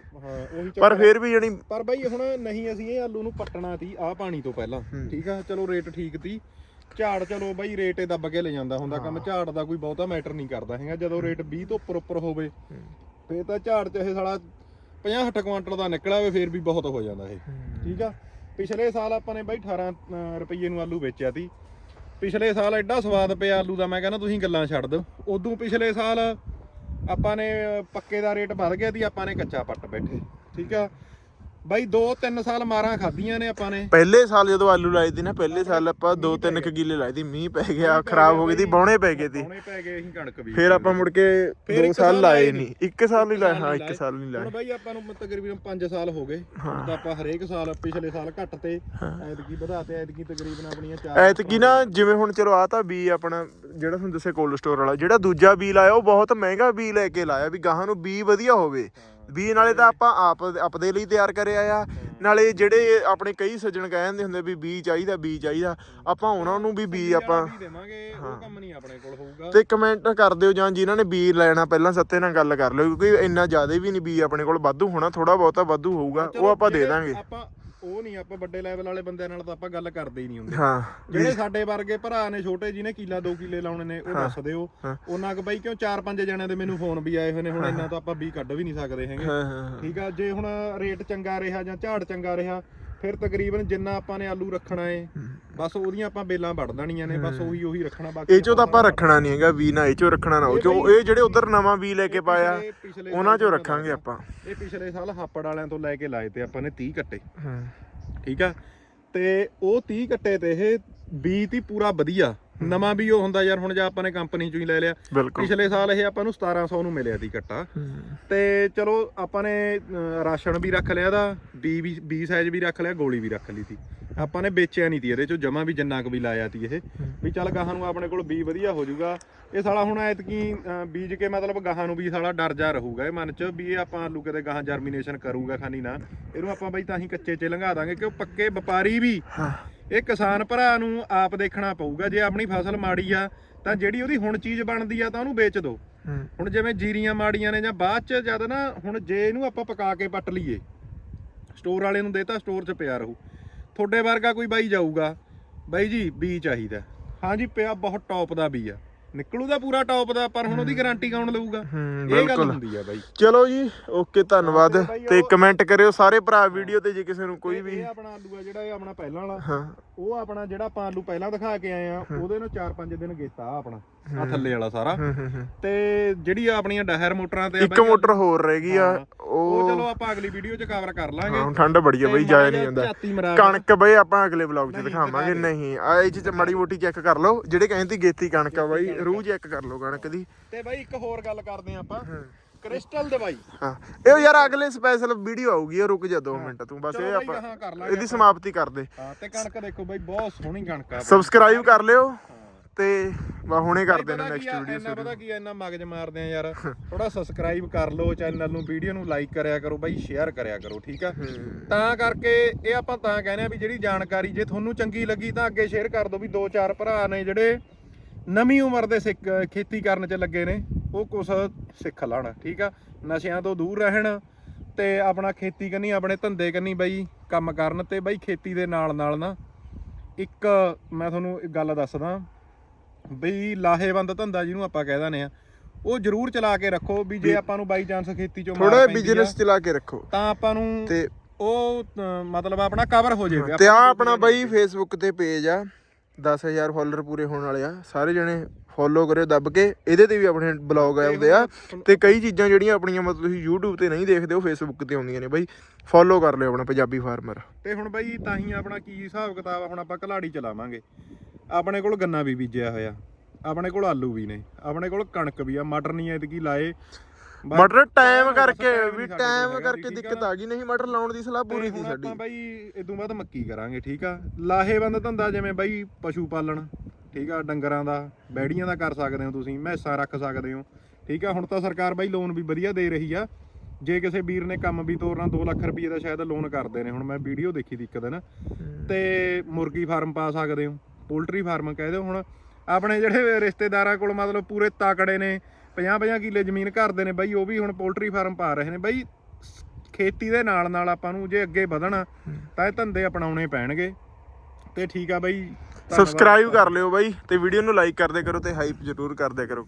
ਪਰ ਫਿਰ ਵੀ ਜਣੀ ਪਰ ਬਾਈ ਹੁਣ ਨਹੀਂ ਅਸੀਂ ਇਹ ਆਲੂ ਨੂੰ ਪੱਟਣਾ ਤੀ ਆ ਪਾਣੀ ਤੋਂ ਪਹਿਲਾਂ ਠੀਕ ਆ? ਚਲੋ ਰੇਟ ਠੀਕ ਤੀ। ਝਾੜ ਚਲੋ ਬਾਈ ਰੇਟ ਇਹ ਦੱਬ ਕੇ ਲੈ ਜਾਂਦਾ ਹੁੰਦਾ ਕੰਮ ਝਾੜ ਦਾ ਕੋਈ ਬਹੁਤਾ ਮੈਟਰ ਨਹੀਂ ਕਰਦਾ ਹੈਗਾ ਜਦੋਂ ਰੇਟ 20 ਤੋਂ ਉੱਪਰ ਉੱਪਰ ਹੋਵੇ ਫੇਰ ਤਾਂ ਝਾੜ ਚ ਇਹ ਸਾਲਾ 50 60 ਕੁਆਂਟਲ ਦਾ ਨਿਕਲਿਆ ਹੋਵੇ ਫੇਰ ਵੀ ਬਹੁਤ ਹੋ ਜਾਂਦਾ ਇਹ। ਠੀਕ ਆ? ਪਿਛਲੇ ਸਾਲ ਆਪਾਂ ਨੇ ਬਾਈ 18 ਅਹ, ਰੁਪਈਏ ਨੂੰ ਆਲੂ ਵੇਚਿਆ ਤੀ ਪਿਛਲੇ ਸਾਲ ਐਡਾ ਸਵਾਦ ਪਿਆ ਆਲੂ ਦਾ ਮੈਂ ਕਹਿੰਦਾ ਤੁਸੀਂ ਗੱਲਾਂ ਛੱਡ ਦਿਓ। ਉਦੋਂ ਪਿਛਲੇ ਸਾਲ ਆਪਾਂ ਨੇ ਪੱਕੇ ਦਾ ਰੇਟ ਵੱਧ ਗਿਆ ਤੀ ਆਪਾਂ ਨੇ ਕੱਚਾ ਪੱਟ ਬੈਠੇ। ਠੀਕ ਆ? ਬਾਈ 2-3 ਸਾਲ ਮਾਰਾਂ ਖਾਧੀਆਂ ਨੇ ਆਪਾਂ ਨੇ। ਪਹਿਲੇ ਸਾਲ ਜਦੋਂ ਆਲੂ ਲਾਏ ਸੀ ਨਾ ਪਹਿਲੇ ਸਾਲ ਆਪਾਂ 2-3 ਕਿੱਲੇ ਲਾਏ ਸੀ ਮੀਂਹ ਪੈ ਗਿਆ ਖਰਾਬ ਹੋ ਗਈ ਸੀ ਬੌਣੇ ਪੈ ਗਏ ਸੀ। ਸੋਹਣੇ ਪੈ ਗਏ ਅਸੀਂ ਕਣਕ ਵੀ। ਫਿਰ ਆਪਾਂ ਮੁੜ ਕੇ ਫਿਰ 2 ਇੱਕ ਸਾਲ ਲਾਏ ਨਹੀਂ ਇੱਕ ਸਾਲ ਨਹੀਂ ਲਾਏ ਹਾਂ ਇੱਕ। ਸਾਲ ਨਹੀਂ ਹੁਣ ਲਾਏ। ਬਾਈ ਆਪਾਂ ਨੂੰ ਤਕਰੀਬਨ 5 ਸਾਲ ਹੋ ਗਏ। ਤਾਂ ਆਪਾਂ ਹਰੇਕ ਸਾਲ ਪਿਛਲੇ ਸਾਲ ਘੱਟ ਤੇ ਐਤਕੀ ਵਧਾਤੇ ਐਤਕੀ ਤਕਰੀਬਨ ਆਪਣੀਆਂ 4 ਐਤਕੀ ਨਾ ਜਿਵੇਂ ਹੁਣ ਚਲੋ ਆ ਤਾਂ ਬੀ ਆਪਣਾ ਜਿਹੜਾ ਤੁਹਾਨੂੰ ਦੱਸਿਆ ਕੋਲਡ ਸਟੋਰ ਵਾਲਾ ਜਿਹੜਾ ਦੂਜਾ ਬੀ ਲਾਇਆ ਉਹ ਬਹੁਤ ਮਹਿੰਗਾ ਬੀ ਲੈ ਕੇ ਲਾਇਆ ਵੀ ਗਾਹਾਂ ਨੂੰ ਬੀ ਵਧੀਆ ਹੋਵੇ। ਬੀ ਨਾਲੇ ਤਾਂ ਆਪਾਂ ਆਪ ਆਪਦੇ ਲਈ ਤਿਆਰ ਕਰਿਆ ਆ। ਨਾਲੇ ਜਿਹੜੇ ਆਪਣੇ ਕਈ ਸੱਜਣ ਕਹਿੰਦੇ ਹੁੰਦੇ ਵੀ ਬੀ ਚਾਹੀਦਾ ਬੀ ਚਾਹੀਦਾ। ਆਪਾਂ ਉਹਨਾਂ ਨੂੰ ਵੀ ਬੀ ਆਪਾਂ ਵੀ ਦੇਵਾਂਗੇ ਉਹ ਕੰਮ ਨਹੀਂ ਆਪਣੇ ਕੋਲ ਹੋਊਗਾ। ਤੇ ਕਮੈਂਟ ਕਰ ਦਿਓ ਜਾਂ ਜਿਨ੍ਹਾਂ ਨੇ ਬੀ ਲੈਣਾ ਪਹਿਲਾਂ ਸੱਤੇ ਨਾਲ ਗੱਲ ਕਰ ਲਿਓ ਕਿਉਂਕਿ ਇੰਨਾ ਜ਼ਿਆਦਾ ਵੀ ਨਹੀਂ ਬੀ ਆਪਣੇ ਕੋਲ ਵਾਧੂ ਹੋਣਾ ਥੋੜਾ ਬਹੁਤਾ ਵਾਧੂ ਹੋਊਗਾ ਉਹ ਆਪਾਂ ਦੇ ਦਾਂਗੇ। ਆਪਾਂ ਉਹ ਨਹੀਂ ਆਪਾਂ ਵੱਡੇ ਲੈਵਲ ਵਾਲੇ ਬੰਦਿਆਂ ਨਾਲ ਤਾਂ ਆਪਾਂ ਗੱਲ ਕਰਦੇ ਹੀ ਨਹੀਂ ਹੁੰਦੇ। ਹਾਂ ਜਿਹੜੇ ਸਾਡੇ ਵਰਗੇ ਭਰਾ ਨੇ ਛੋਟੇ ਜਿਹਨੇ ਕਿੱਲਾ 2 ਕਿੱਲੇ ਲਾਉਣੇ ਨੇ ਉਹ ਦੱਸ ਦਿਓ। ਹਾਂ। ਉਹਨਾਂ ਕ ਬਾਈ ਕਿਉਂ 4-5 ਜਣਿਆਂ ਦੇ ਮੈਨੂੰ ਫੋਨ ਵੀ ਆਏ ਹੋਏ ਨੇ ਹੁਣ ਇੰਨਾ ਤਾਂ ਆਪਾਂ ਵੀ ਕੱਢ ਵੀ ਨਹੀਂ ਸਕਦੇ ਹੈਗੇ। ਠੀਕ ਆ ਜੇ ਹੁਣ ਰੇਟ ਚੰਗਾ ਰਿਹਾ ਜਾਂ ਝਾੜ ਚੰਗਾ ਰਿਹਾ ਫਿਰ ਤਕਰੀਬਨ ਜਿੰਨਾ ਆਪਾਂ ਨੇ ਆਲੂ ਰੱਖਣਾ ਏ ਬਸ ਉਹਦੀਆਂ ਆਪਾਂ ਬੇਲਾਂ ਵੱਢ ਦੇਣੀਆਂ ਨੇ ਬਸ ਉਹੀ ਉਹੀ ਰੱਖਣਾ ਬਾਕੀ ਇਹ ਚੋਂ ਤਾਂ ਆਪਾਂ ਰੱਖਣਾ ਨਹੀਂ ਹੈਗਾ ਵੀ ਨਾ ਇਹ ਚੋਂ ਰੱਖਣਾ ਨਾ ਉਹ ਚੋਂ ਇਹ ਜਿਹੜੇ ਉਧਰ ਨਵਾਂ ਵੀ ਲੈ ਕੇ ਪਾਇਆ ਉਹਨਾਂ ਚੋਂ ਰੱਖਾਂਗੇ ਆਪਾਂ। ਇਹ ਪਿਛਲੇ ਸਾਲ ਹਾਪੜ ਵਾਲਿਆਂ ਤੋਂ ਲੈ ਕੇ ਲਾਏ ਤੇ ਆਪਾਂ ਨੇ 30 ਕੱਟੇ। ਹੂੰ। ਠੀਕ ਆ? ਤੇ ਉਹ 30 ਕੱਟੇ ਤੇ ਇਹ ਬੀ ਤੀ ਪੂਰਾ ਵਧੀਆ। ਨਵਾਂ ਵੀ ਉਹ ਹੁੰਦਾ ਯਾਰ ਹੁਣ ਜੇ ਆਪਾਂ ਨੇ ਕੰਪਨੀ ਚੋਂ ਹੀ ਲੈ ਲਿਆ। ਪਿਛਲੇ ਸਾਲ ਇਹ ਆਪਾਂ ਨੂੰ 1700 ਨੂੰ ਮਿਲਿਆ ਸੀ ਕੱਟਾ ਤੇ ਚਲੋ ਆਪਾਂ ਨੇ ਰਾਸ਼ਨ ਵੀ ਰੱਖ ਲਿਆ ਦਾ ਬੀ ਵੀ ਬੀ ਸਾਈਜ਼ ਵੀ ਰੱਖ ਲਿਆ ਗੋਲੀ ਵੀ ਰੱਖ ਲਈ ਸੀ। ਆਪਾਂ ਨੇ ਵੇਚਿਆ ਨਹੀਂ ਤੀ ਇਹਦੇ ਚੋਂ ਜਮਾ ਵੀ ਜਿੰਨਾ ਕੁ ਵੀ ਲਾਇਆ ਤੀ ਇਹ। ਵੀ ਚੱਲ ਗਾਹਾਂ ਨੂੰ ਆਪਣੇ ਕੋਲ ਬੀ ਵਧੀਆ ਹੋ ਜਾਊਗਾ। ਇਹ ਸਾਲਾ ਹੁਣ ਐਤਕੀ ਬੀਜ ਕੇ ਮਤਲਬ ਗਾਹਾਂ ਨੂੰ ਵੀ ਸਾਲਾ ਡਰ ਜਾ ਰਹੂਗਾ ਇਹ ਮਨ ਚ ਵੀ ਇਹ ਆਪਾਂ ਆਲੂ ਕਿਤੇ ਗਾਹਾਂ ਜਰਮੀਨੇਸ਼ਨ ਕਰੂਗਾ ਖਾਨੀ ਨਾ। ਇਹਨੂੰ ਆਪਾਂ ਬਈ ਤਾਂ ਹੀ ਕੱਚੇ ਚ ਲੰਘਾ ਦਾਂਗੇ ਕਿ ਉਹ ਪੱਕੇ ਵਪਾਰੀ ਵੀ ਹਾਂ। ਇਹ ਕਿਸਾਨ ਭਰਾ ਨੂੰ ਆਪ ਦੇਖਣਾ ਪਊਗਾ ਜੇ ਆਪਣੀ ਫਸਲ ਮਾੜੀ ਆ ਤਾਂ ਜਿਹੜੀ ਉਹਦੀ ਹੁਣ ਚੀਜ਼ ਬਣਦੀ ਆ ਤਾਂ ਉਹਨੂੰ ਵੇਚ ਦਿਓ ਹੁਣ ਜਿਵੇਂ ਜੀਰੀਆਂ ਮਾੜੀਆਂ ਨੇ ਜਾਂ ਬਾਅਦ ਚ ਜਦ ਨਾ ਹੁਣ ਜੇ ਇਹਨੂੰ ਆਪਾਂ ਪਕਾ ਕੇ ਪੱਟ ਲਈਏ ਸਟੋਰ ਵਾਲੇ ਨੂੰ ਦੇਤਾ ਸਟੋਰ 'ਚ ਪਿਆ ਰਹੂ। ਤੁਹਾਡੇ ਵਰਗਾ ਕੋਈ ਬਾਈ ਜਾਊਗਾ ਬਾਈ ਜੀ ਬੀ ਚਾਹੀਦਾ। ਹਾਂਜੀ ਪਿਆ ਬਹੁਤ ਟੌਪ ਦਾ ਬੀ ਆ। ਨਿਕਲੂ ਦਾ ਪੂਰਾ ਟੌਪ ਦਾ ਪਰ ਹੁਣ ਉਹਦੀ ਗਾਰੰਟੀ ਕੌਣ ਲਊਗਾ? ਇਹ ਗੱਲ ਬਿਲਕੁਲ। ਹੁੰਦੀ ਆ ਬਾਈ। ਚਲੋ ਜੀ ਓਕੇ ਧੰਨਵਾਦ। ਤੇ ਕਮੈਂਟ ਕਰਿਓ ਸਾਰੇ ਭਰਾ ਵੀਡੀਓ ਤੇ ਜੇ ਕਿਸੇ ਨੂੰ ਕੋਈ ਵੀ ਇਹ ਆਪਣਾ ਆਲੂ ਆ ਜਿਹੜਾ ਇਹ ਆਪਣਾ ਪਹਿਲਾਂ ਵਾਲਾ। ਹਾਂ। ਉਹ ਆਪਣਾ ਜਿਹੜਾ ਆਪਾਂ ਆਲੂ ਪਹਿਲਾਂ ਦਿਖਾ ਕੇ ਆਏ ਆ ਉਹਦੇ ਨੂੰ 4-5 ਦਿਨ ਗੇਤਾ ਆਪਣਾ ਆ ਥੱਲੇ ਵਾਲਾ ਸਾਰਾ। ਤੇ ਜਿਹੜੀ ਆ ਆਪਣੀਆਂ ਡਹਿਰ ਮੋਟਰਾਂ ਤੇ ਇੱਕ ਮੋਟਰ ਹੋਰ ਰਹਿ ਗਈ ਆ ਉਹ ਚਲੋ ਆਪਾਂ ਅਗਲੀ ਵੀਡੀਓ 'ਚ ਕਵਰ ਕਰ ਲਾਂਗੇ। ਹਾਂ ਠੰਡ ਬੜੀ ਆ ਬਈ ਜਾਇਆ ਨਹੀਂ ਜਾਂਦਾ ਕਣਕ ਬਈ ਆਪਾਂ ਅਗਲੇ ਵਲੌਗ 'ਚ ਦਿਖਾਵਾਂਗੇ। ਨਹੀਂ ਆ ਇਹ 'ਚ ਮਾੜੀ ਮੋਟੀ ਚੈੱਕ ਕਰ ਲਓ। ਜਿਹੜੇ ਕਹਿੰਦੀ ਗੇਤੀ ਕਣਕ ਆ ਬਾਈ ਰੂਹ ਚੈੱਕ ਕਰ ਲਓ ਕਣਕ ਦੀ। ਤੇ ਬਾਈ ਇੱਕ ਹੋਰ ਗੱਲ ਕਰਦੇ ਆਂ ਆਪਾਂ। ਕ੍ਰਿਸਟਲ ਦਵਾਈ ਹਾਂ। ਇਹ ਯਾਰ ਅਗਲੇ ਸਪੈਸ਼ਲ ਵੀਡੀਓ ਆਊਗੀ ਉਹ ਰੁਕ ਜਾ 2 ਮਿੰਟ ਤੂੰ ਬਸ ਇਹ ਆਪਾਂ ਇਹਦੀ ਸਮਾਪਤੀ ਕਰ ਦੇ ਹਾਂ ਤੇ ਕਣਕ ਦੇਖੋ ਬਾਈ ਬਹੁਤ ਸੋਹਣੀ ਕਣਕ ਆ ਸਬਸਕ੍ਰਾਈਬ ਕਰ ਲਿਓ ਤੇ ਵਾ ਹੁਣੇ ਕਰ ਦੇਣਾ ਪਤਾ ਕੀ ਨੈਕਸਟ ਆ, ਵੀਡੀਓ ਇੰਨਾ ਪਤਾ ਕੀ ਆ, ਇੰਨਾ ਮਗਜ ਮਾਰਦੇ ਆ ਯਾਰ। ਥੋੜਾ ਸਬਸਕ੍ਰਾਈਬ ਕਰ ਲਓ ਚੈਨਲ ਨੂੰ ਵੀਡੀਓ ਨੂੰ ਲਾਈਕ ਕਰਿਆ ਕਰੋ ਬਾਈ ਸ਼ੇਅਰ ਕਰਿਆ ਕਰੋ ਠੀਕ ਆ? ਤਾਂ ਕਰਕੇ ਇਹ ਆਪਾਂ ਤਾਂ ਕਹਿੰਦੇ ਆ ਵੀ ਜਿਹੜੀ ਜਾਣਕਾਰੀ ਜੇ ਤੁਹਾਨੂੰ ਚੰਗੀ ਲੱਗੀ ਤਾਂ ਅੱਗੇ ਸ਼ੇਅਰ ਕਰ ਦਿਓ ਵੀ ਦੋ ਚਾਰ ਭਰਾ ਨੇ ਜਿਹੜੇ ਨਵੀਂ ਉਮਰ ਦੇ ਖੇਤੀ ਕਰਨ 'ਚ ਲੱਗੇ ਨੇ। ਉਹ ਕੁਛ ਸਿੱਖ ਲੈਣ ਠੀਕ ਆ? ਨਸ਼ਿਆਂ ਤੋਂ ਦੂਰ ਰਹਿਣ ਤੇ ਆਪਣਾ ਖੇਤੀ ਕੰਨੀ ਆਪਣੇ ਧੰਦੇ ਕੰਨੀ ਬਾਈ ਕੰਮ ਕਰਨ ਤੇ ਬਾਈ ਖੇਤੀ ਦੇ ਨਾਲ ਨਾਲ ਨਾ ਇੱਕ ਮੈਂ ਤੁਹਾਨੂੰ ਇੱਕ ਗੱਲ ਦੱਸਦਾ ਬਈ ਲਾਹੇਵੰਦ ਧੰਦਾ ਜਿਹਨੂੰ ਆਪਾਂ ਕਹਿ ਦਿੰਦੇ ਆ ਉਹ ਜ਼ਰੂਰ ਚਲਾ ਕੇ ਰੱਖੋ ਵੀ ਜੇ ਆਪਾਂ ਨੂੰ ਬਾਈ ਚਾਂਸ ਖੇਤੀ ਚੋਂ ਮਾਰ ਥੋੜਾ ਬਿਜ਼ਨਸ ਚਲਾ ਕੇ ਰੱਖੋ। ਤਾਂ ਆਪਾਂ ਨੂੰ ਤੇ ਉਹ ਮਤਲਬ ਆਪਣਾ ਕਵਰ ਹੋ ਜਾਏਗਾ ਤੇ ਆ ਆਪਣਾ ਬਾਈ ਫੇਸਬੁੱਕ ਤੇ ਪੇਜ ਆ 10000 ਫਾਲੋਅਰ ਪੂਰੇ ਹੋਣ ਵਾਲੇ ਆ ਸਾਰੇ ਜਣੇ ਫੋਲੋ ਕਰਿਓ ਦੱਬ ਕੇ ਇਹਦੇ ਤੇ ਵੀ ਆਪਣੇ ਬਲੌਗ ਆਉਂਦੇ ਆ। ਤੇ ਕਈ ਚੀਜ਼ਾਂ ਜਿਹੜੀਆਂ ਆਪਣੀਆਂ ਮਤਲਬ ਤੁਸੀਂ YouTube ਤੇ ਨਹੀਂ ਦੇਖਦੇ ਉਹ Facebook ਤੇ ਆਉਂਦੀਆਂ ਨੇ ਬਾਈ। ਫੋਲੋ ਕਰ ਲਿਓ ਆਪਣਾ ਪੰਜਾਬੀ ਫਾਰਮਰ। ਤੇ ਹੁਣ ਬਾਈ ਤਾਂ ਹੀ ਆਪਣਾ ਕੀ ਹਿਸਾਬ ਕਿਤਾਬ ਹੁਣ ਆਪਾਂ ਕਲਾੜੀ ਚਲਾਵਾਂਗੇ। ਆਪਣੇ ਕੋਲ ਗੰਨਾ ਵੀ ਬੀਜਿਆ ਹੋਇਆ ਆਪਣੇ ਕੋਲ ਆਲੂ ਵੀ ਨੇ ਆਪਣੇ ਕੋਲ ਕਣਕ ਵੀ ਆ ਮਟਰ ਨਹੀਂ ਐਤਕੀ ਲਾਏ। ਮਟਰ ਟਾਈਮ ਕਰਕੇ ਵੀ ਟਾਈਮ ਕਰਕੇ ਦਿੱਕਤ। ਆ ਗਈ ਨਹੀਂ ਮਟਰ ਲਾਉਣ ਦੀ ਸਲਾਹ ਪੂਰੀ ਸੀ ਸਾਡੀ। ਆਪਾਂ ਬਾਈ ਇਦੋਂ ਬਾਅਦ ਮੱਕੀ ਕਰਾਂਗੇ ਠੀਕ ਆ। ਲਾਹੇਵੰਦ ਧੰਦਾ ਜਿਵੇਂ ਬਾਈ ਪਸ਼ੂ ਪਾਲਣ। ਠੀਕ ਆ, ਡੰਗਰਾਂ ਦਾ, ਬੈੜੀਆਂ ਦਾ ਕਰ ਸਕਦੇ ਹੋ ਤੁਸੀਂ, ਮੈਸਾਂ ਰੱਖ ਸਕਦੇ ਹੋ। ਠੀਕ ਆ, ਹੁਣ ਤਾਂ ਸਰਕਾਰ ਬਾਈ ਲੋਨ ਵੀ ਵਧੀਆ ਦੇ ਰਹੀ ਆ। ਜੇ ਕਿਸੇ ਵੀਰ ਨੇ ਕੰਮ ਵੀ ਤੋਰਨਾ 2 ਲੱਖ ਰੁਪਏ ਦਾ ਸ਼ਾਇਦ ਲੋਨ ਕਰਦੇ ਨੇ। ਹੁਣ ਮੈਂ ਵੀਡੀਓ ਦੇਖੀ ਦੀ ਇੱਕ ਦਿਨ। ਤੇ ਮੁਰਗੀ ਫਾਰਮ ਪਾ ਸਕਦੇ ਹੋ, ਪੋਲਟਰੀ ਫਾਰਮ ਕਹਿ ਦਿਓ ਹੁਣ। ਆਪਣੇ ਜਿਹੜੇ ਰਿਸ਼ਤੇਦਾਰਾਂ ਕੋਲ ਮਤਲਬ ਪੂਰੇ ਤਾਕੜੇ ਨੇ 50-50 ਕਿੱਲੇ ਜ਼ਮੀਨ ਘਰਦੇ ਨੇ ਬਾਈ, ਉਹ ਵੀ ਹੁਣ ਪੋਲਟਰੀ ਫਾਰਮ ਪਾ ਰਹੇ ਨੇ। ਬਾਈ ਖੇਤੀ ਦੇ ਨਾਲ ਨਾਲ ਆਪਾਂ ਨੂੰ ਜੇ ਅੱਗੇ ਵਧਣਾ, ਤਾਂ ਇਹ ਧੰਦੇ ਅਪਣਾਉਣੇ ਪੈਣਗੇ। ਤੇ ਠੀਕ ਆ ਬਾਈ ਸਬਸਕ੍ਰਾਈਬ ਕਰ ਲਿਓ ਬਾਈ ਤੇ ਵੀਡੀਓ ਨੂੰ ਲਾਈਕ ਕਰਦੇ ਕਰੋ ਤੇ ਹਾਈਪ ਜ਼ਰੂਰ ਕਰਦੇ ਕਰੋ।